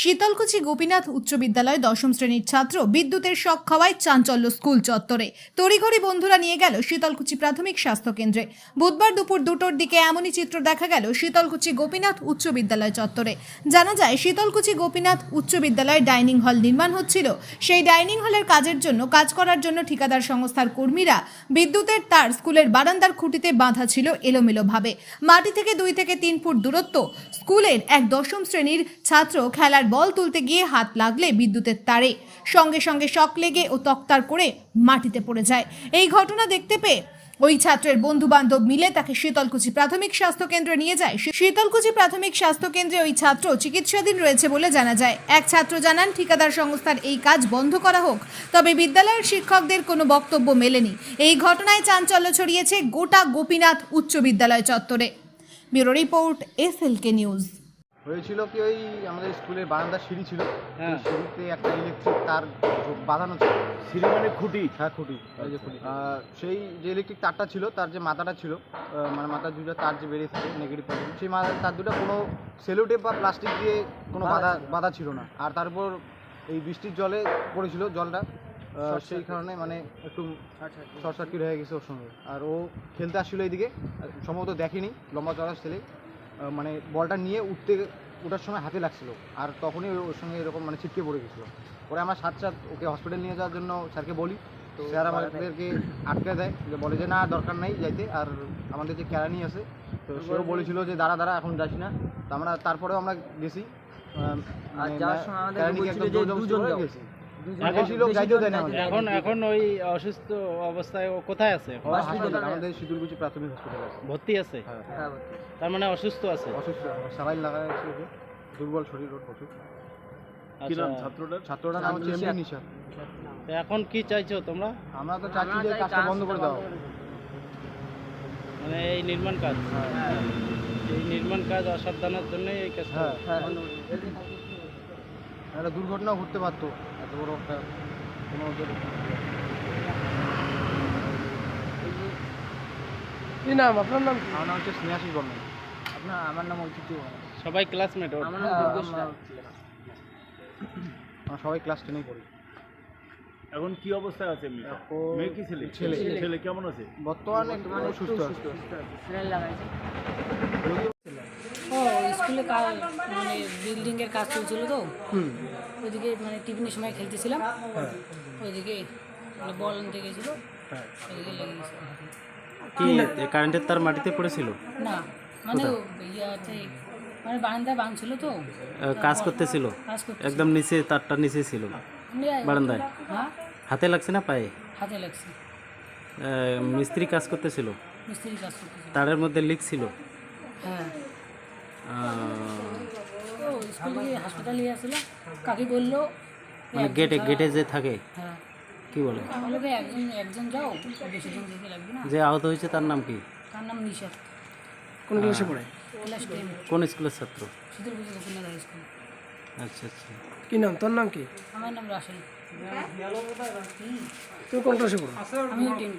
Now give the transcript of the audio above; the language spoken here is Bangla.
শীতলকুচি গোপীনাথ উচ্চ বিদ্যালয় দশম শ্রেণির ছাত্র বিদ্যুতের শখ খাওয়ায় চাঞ্চল্য স্কুল চত্বরে। তড়িঘড়ি বন্ধুরা নিয়ে গেল শীতলকুচি প্রাথমিক স্বাস্থ্য কেন্দ্রে। বুধবার দুপুর দুটোর দিকে এমনই চিত্র দেখা গেল শীতলকুচি গোপীনাথ উচ্চ বিদ্যালয় চত্বরে। জানা যায়, শীতলকুচি গোপীনাথ উচ্চ বিদ্যালয়ে ডাইনিং হল নির্মাণ হচ্ছিল। সেই ডাইনিং হলের কাজের জন্য, কাজ করার জন্য ঠিকাদার সংস্থার কর্মীরা বিদ্যুতের তার স্কুলের বারান্দার খুঁটিতে বাঁধা ছিল এলোমেলোভাবে। মাটি থেকে দুই থেকে তিন ফুট দূরত্ব স্কুলের এক দশম শ্রেণির ছাত্র খেলার বল তুলতে গিয়ে হাত লাগলে বিদ্যুতের তারে। সঙ্গে সঙ্গে শক লেগে ও তক্তার করে মাটিতে পড়ে যায়। এই ঘটনা দেখতে পেয়ে ওই ছাত্রের বন্ধু বান্ধব মিলে তাকে শীতলকুচি প্রাথমিক স্বাস্থ্য কেন্দ্রে নিয়ে যায়। শীতলকুচি প্রাথমিক স্বাস্থ্য কেন্দ্রে ওই ছাত্র চিকিৎসাধীন রয়েছে বলে জানা যায়। এক ছাত্র জানান, ঠিকাদার সংস্থার এই কাজ বন্ধ করা হোক, তবে বিদ্যালয়ের শিক্ষকদের কোনো বক্তব্য মেলেনি। এই ঘটনায় চাঞ্চল্য ছড়িয়েছে গোটা গোপীনাথ উচ্চ বিদ্যালয় চত্বরে। Bureau report S L K news. হয়েছিল কি ওই আমাদের স্কুলের বারান্দার সিঁড়ি ছিল। হ্যাঁ। সিঁড়িতে একটা ইলেকট্রিক তার বাঁধানো ছিল। সিঁড়ি মানে খুঁটি? হ্যাঁ খুঁটি। এই যে খুঁটি। আহ, সেই যে ইলেকট্রিক তারটা ছিল তার যে মাথাটা ছিল মানে মাথার দুটো তার যে বেরিয়ে থাকে নেগেটিভ পজিটিভ সেই মাথার তার দুটো কোনো সেলোটেপ বা প্লাস্টিক দিয়ে কোনো বাধা বাধা ছিল না। আর তারপর এই বৃষ্টির জলে পড়েছিল জলটা। সেই কারণে মানে একটু শর্ট সার্কিট। হয়ে গেছে ওর সঙ্গে। আর ও খেলতে আসছিল এইদিকে সম্ভবত দেখেনি লম্বা চড়া ছেলে। মানে বলটা নিয়ে উঠতে ওঠার সময় হাতে লাগছিল। আর তখনই ওর সঙ্গে এরকম মানে ছিটকে পড়ে গেছিল। পরে আমার সাথে সাথে ওকে হসপিটাল নিয়ে যাওয়ার জন্য স্যারকে বলি। তো স্যার আমাদেরকে আটকে দেয়। যে বলে যে না দরকার নাই যাইতে। আর আমাদের যে ক্যারানি আছে তো সেও বলেছিল যে দাঁড়া দাঁড়া এখন যাস না। তো আমরা তারপরেও আমরা গেছি। আহ, মানে যাওয়ার সময় যাও। গেছি। যাইতেও দেয় না এখন এখন। ওই অসুস্থ অবস্থায় ও কোথায় আছে? হাসপাতালে, আমাদের প্রাথমিক হসপিটাল আছে। ভর্তি আছে? হ্যাঁ। হ্যাঁ, তার মানে অসুস্থ আছে? অসুস্থ লাগা আছে দুর্বল শরীর ওর প্রচুর। আচ্ছা। ছাত্রটার? ছাত্রটার নাম হচ্ছে এমনি নিশা। এখন কি চাইছো তোমরা? আমরা তো চাচ্ছি যে কাজটা বন্ধ করে দাও। মানে এই নির্মাণ কাজ? হ্যাঁ। এই নির্মাণ কাজ অসাবধানের জন্যই এই কাজটা হ্যাঁ। হ্যাঁ। একটা দুর্ঘটনাও ঘটতে পারতো। এত বড় একটা কোনো ওদের কি নাম? আপনার নাম আমার নাম হচ্ছে স্নেহাশিস বর্মন। আপনার আমার নাম অতিথি সবাই ক্লাসমেট ওর। আমার নাম আমরা সবাই ক্লাস টেনেই পড়ি। এখন কি অবস্থায় আছে মেয়ে কি ছেলে? ছেলে। ছেলে কেমন আছে? বর্তমানে সুস্থ সুস্থ। লাগাইছে। স্কুলে মানে বিল্ডিংয়ের কাজ চলছিল তো। ওইদিকে মানে টিফিনের সময় খেলতেছিলাম। ওইদিকে মানে বল আনতে গেছিল। ওইদিকে লেগে গেছে কি কারেন্টের তার মাটিতে পড়েছিল? না মানে ইয়াতে মানে বারান্দায় বাঁধছিল তো। কাজ করতেছিল? একদম নিচে তারটা নিচে ছিল? বারান্দায়? হ্যাঁ? হাতে লাগছে না পায়ে? হাতে লাগছে। মিস্ত্রি কাজ করতেছিল? মিস্ত্রি কাজ করতেছিল। তারের মধ্যে লিক ছিল? হ্যাঁ। হাসপাতালে আসছিল কাকি বলল মানে গেটে গেটে যে থাকে? হ্যাঁ। কি বলে? একজন একজন যাও বেশি জন যেতে লাগবে না। যে আহত হয়েছে তার নাম কি? তার নাম নিশাদ কোন ক্লাসে পড়ে? ক্লাস কোন স্কুলের ছাত্র? শীতল গোপীনাথ স্কুল। আচ্ছা আচ্ছা। কি নাম? তোর নাম কি? আমার নাম রাশেল। তুই কোন ক্লাসে পড়ো? টেন